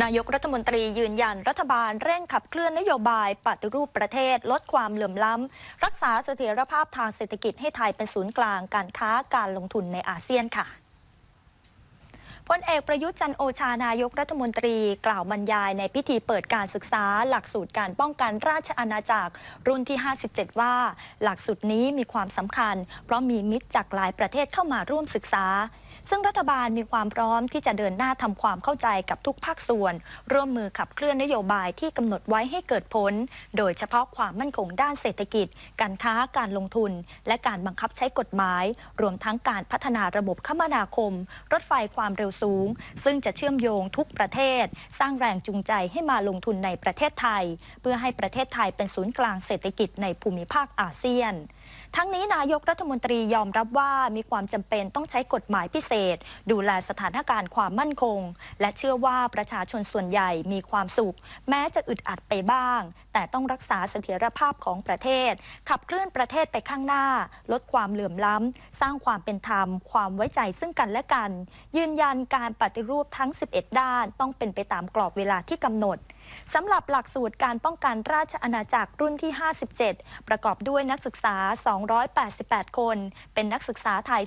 นายกรัฐมนตรียืนยันรัฐบาลเร่งขับเคลื่อนนโยบายปฏิรูปประเทศ ลดความเหลื่อมล้ำ รักษาเสถียรภาพทางเศรษฐกิจให้ไทยเป็นศูนย์กลางการค้าการลงทุนในอาเซียนค่ะพลเอกประยุทธ์จันโอชานายกรัฐมนตรีกล่าวบรรยายในพิธีเปิดการศึกษา หลักสูตรการป้องกันราชอาณาจักร รุ่นที่ 57 ว่า หลักสูตรนี้มีความสำคัญ เพราะมีมิตรจากหลายประเทศเข้ามาร่วมศึกษา ซึ่งรัฐบาลมีความพร้อมที่จะเดินหน้าทำความเข้าใจกับทุกภาคส่วน ร่วมมือขับเคลื่อนนโยบายที่กำหนดไว้ให้เกิดผล โดยเฉพาะความมั่นคงด้านเศรษฐกิจ การค้าการลงทุน และการบังคับใช้กฎหมาย รวมทั้งการพัฒนาระบบคมนาคม รถไฟความเร็วสูง ซึ่งจะเชื่อมโยงทุกประเทศ สร้างแรงจูงใจให้มาลงทุนในประเทศไทย เพื่อให้ประเทศไทยเป็นศูนย์กลางเศรษฐกิจในภูมิภาคอาเซียน ทั้งนี้นายกรัฐมนตรียอมรับว่ามีความจำเป็นต้องใช้กฎหมายพิเศษ ดูแลสถานการณ์ความมั่นคง และเชื่อว่าประชาชนส่วนใหญ่มีความสุข แม้จะอึดอัดไปบ้าง แต่ต้องรักษาเสถียรภาพของประเทศ ขับเคลื่อนประเทศไปข้างหน้า ลดความเหลื่อมล้ำสร้างความเป็นธรรม ความไว้ใจซึ่งกันและกัน ยืนยันการปฏิรูปทั้ง 11 ด้านต้องเป็นไปตามกรอบเวลาที่กำหนด สำหรับหลักสูตรการป้องกันราชอาณาจักรรุ่นที่ 57 ประกอบด้วยนักศึกษา 288 คน เป็นนักศึกษาไทย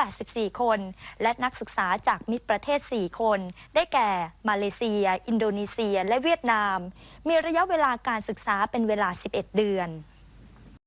284 คน และนักศึกษาจากมิตรประเทศ 4 คน ได้แก่ มาเลเซีย อินโดนีเซีย และเวียดนาม มีระยะเวลาการศึกษาเป็นเวลา 11 เดือน